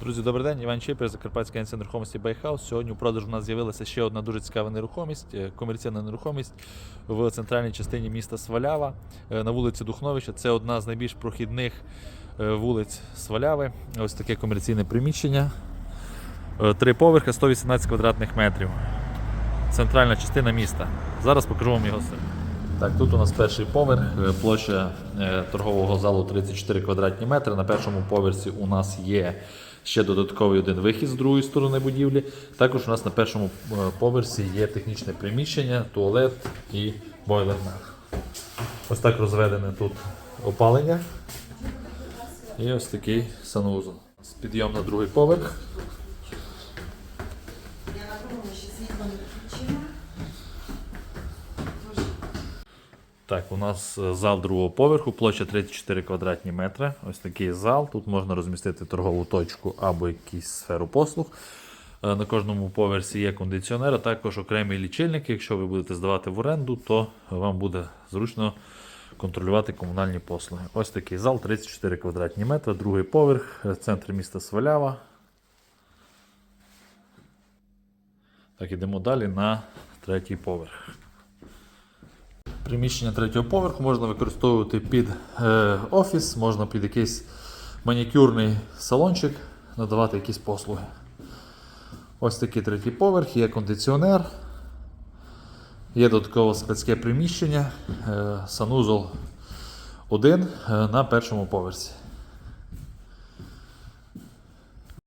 Друзі, добрий день. Іван Чіпер, Закарпатська агенція нерухомості Байхаус. Сьогодні у продажу у нас з'явилася ще одна дуже цікава нерухомість, е, комерційна нерухомість в центральній частині міста Свалява е, на вулиці Духновича. Це одна з найбільш прохідних е, вулиць Сваляви. Ось таке комерційне приміщення. Три поверхи, 118 квадратних метрів. Центральна частина міста. Зараз покажу вам його. Так, тут у нас перший поверх, е, площа е, торгового залу 34 квадратні метри. На першому поверсі у нас є ще додатковий один вихід з другої сторони будівлі. Також у нас на першому е, поверсі є технічне приміщення, туалет і бойлерна. Ось так розведене тут опалення. І ось такий санузел. Підйом на другий поверх. Я на другому ще світло не включила. Так, у нас е, зал другого поверху, площа 34 квадратні метри. Ось такий зал. Тут можна розмістити торгову точку або якусь сферу послуг. Е, На кожному поверсі є кондиціонер, а також окремі лічильники. Якщо ви будете здавати в оренду, то вам буде зручно контролювати комунальні послуги. Ось такий зал, 34 квадратні метри, другий поверх, е, центр міста Свалява. Так, ідемо далі на третій поверх. Приміщення третього поверху можна використовувати під е, офіс, можна під якийсь манікюрний салончик надавати якісь послуги. Ось такий третій поверх, є кондиціонер, є додатково складське приміщення, е, санузол 1 е, на першому поверсі.